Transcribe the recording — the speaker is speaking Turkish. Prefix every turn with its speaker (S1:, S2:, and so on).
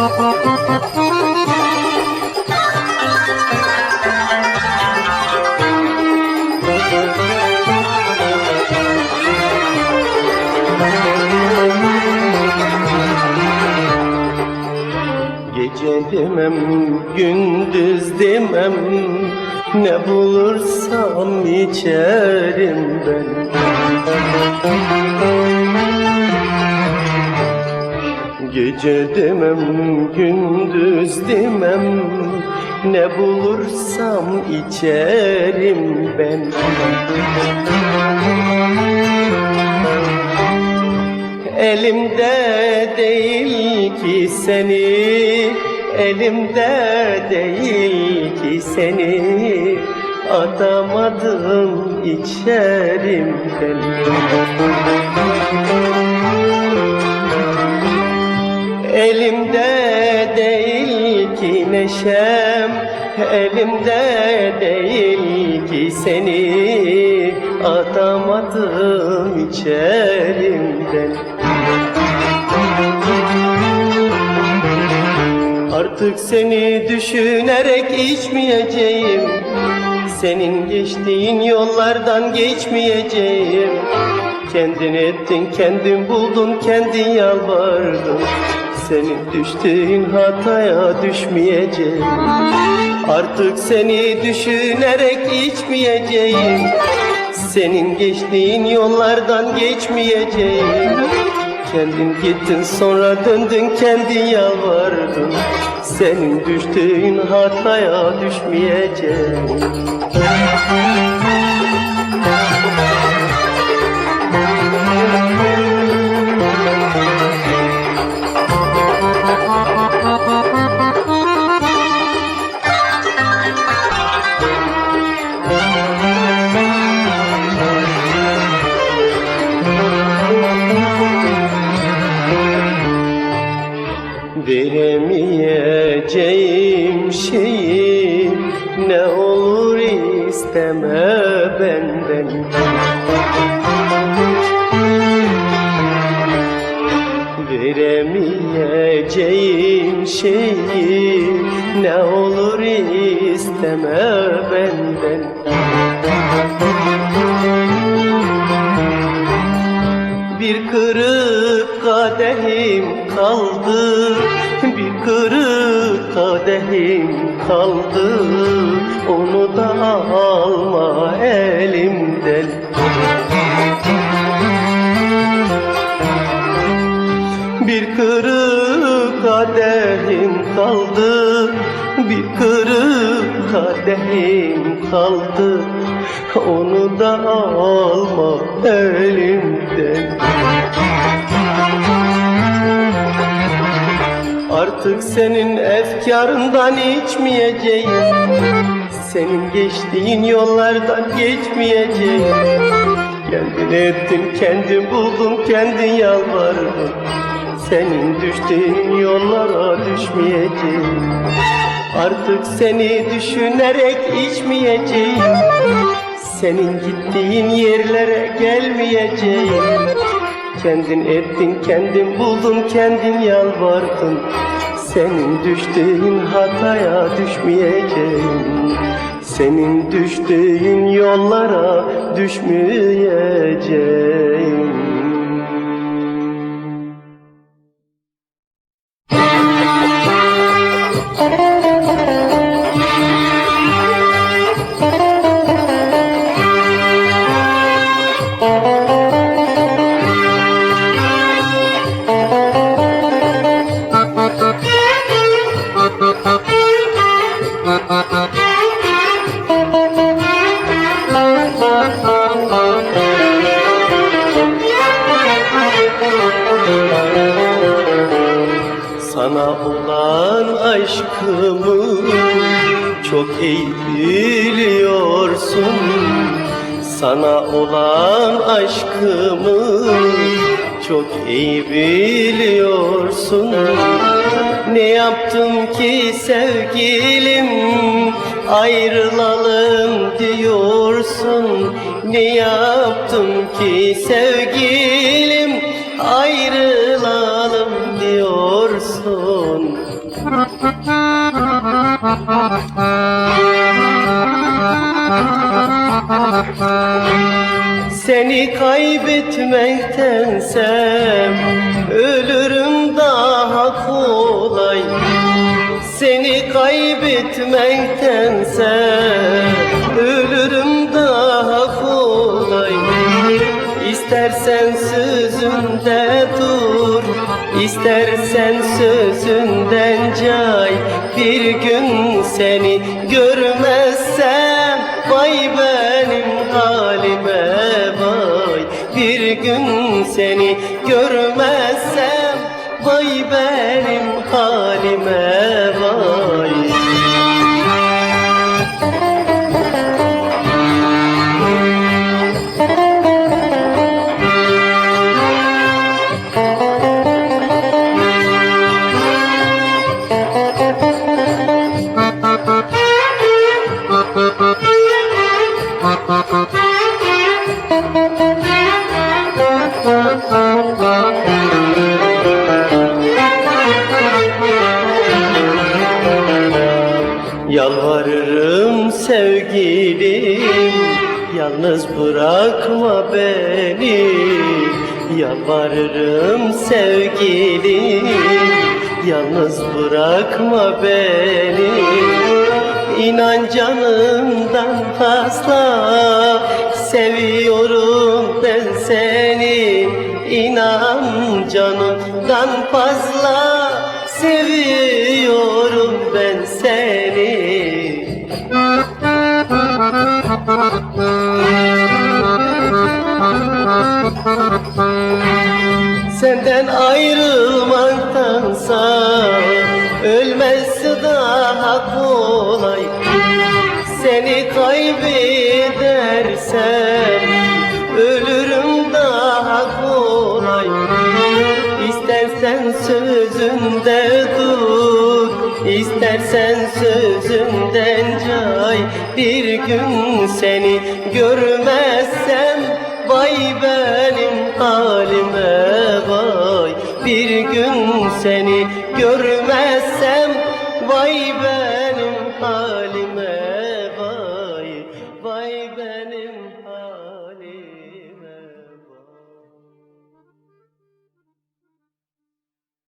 S1: Gece demem, gündüz demem Ne bulursam içerim ben Gece demem, gündüz demem. Ne bulursam içerim ben. Elimde değil ki seni Elimde değil ki seni. Atamadım içerimden Elimde değil ki neşem Elimde değil ki seni. Atamadım içerimden Artık seni düşünerek içmeyeceğim. Senin geçtiğin yollardan geçmeyeceğim. Kendin ettin, kendin buldun, kendin yalvardın Senin düştüğün hataya düşmeyeceğim. Artık seni düşünerek içmeyeceğim. Senin geçtiğin yollardan geçmeyeceğim. Kendin gittin sonra döndün kendin yalvardın. Senin düştüğün hataya düşmeyeceğim Veremeyeceğim şeyi ne olur isteme benden. Veremeyeceğim şeyi ne olur isteme benden Bir kırık kadehim kaldı. Bir kırık kadehim kaldı. Onu da alma elimden. Bir kırık kadehim kaldı. Bir kırık kadehim kaldı Onu da alma elimden Artık senin efkarından içmeyeceğim. Senin geçtiğin yollardan geçmeyeceğim. Kendin ettin, kendin buldun, kendin yalvardın. Senin düştüğün yollara düşmeyeceğim. Artık seni düşünerek içmeyeceğim Senin gittiğin yerlere gelmeyeceğim. Kendin ettin, kendin buldun, kendin yalvardın. Senin düştüğün hataya düşmeyeceğim. Senin düştüğün yollara düşmeyeceğim Sana olan aşkımı çok iyi biliyorsun. Sana olan aşkımı çok iyi biliyorsun. Ne yaptım ki sevgilim ayrılalım diyorsun. Ne yaptım ki sevgilim ayrılalım diyorsun Seni kaybetmektense ölürüm daha kolay. Seni kaybetmektense ölürüm daha kolay. İstersen sözünde İstersen sözünden cay Bir gün seni görmezsem Vay benim halime vay. Bir gün seni görmezsem Vay benim halime vay Yalvarırım sevgilim Yalnız bırakma beni. Yalvarırım sevgilim Yalnız bırakma beni. İnan canımdan fazla Seviyorum ben seni. İnan canımdan fazla Seviyorum Senden ayrılmaktansa Ölmesi daha kolay Seni kaybedersem Ölürüm daha kolay İstersen sözünde dur İstersen sözünden cay Bir gün seni görmezsem Vay benim halime vay. Bir gün seni görmezsem Vay benim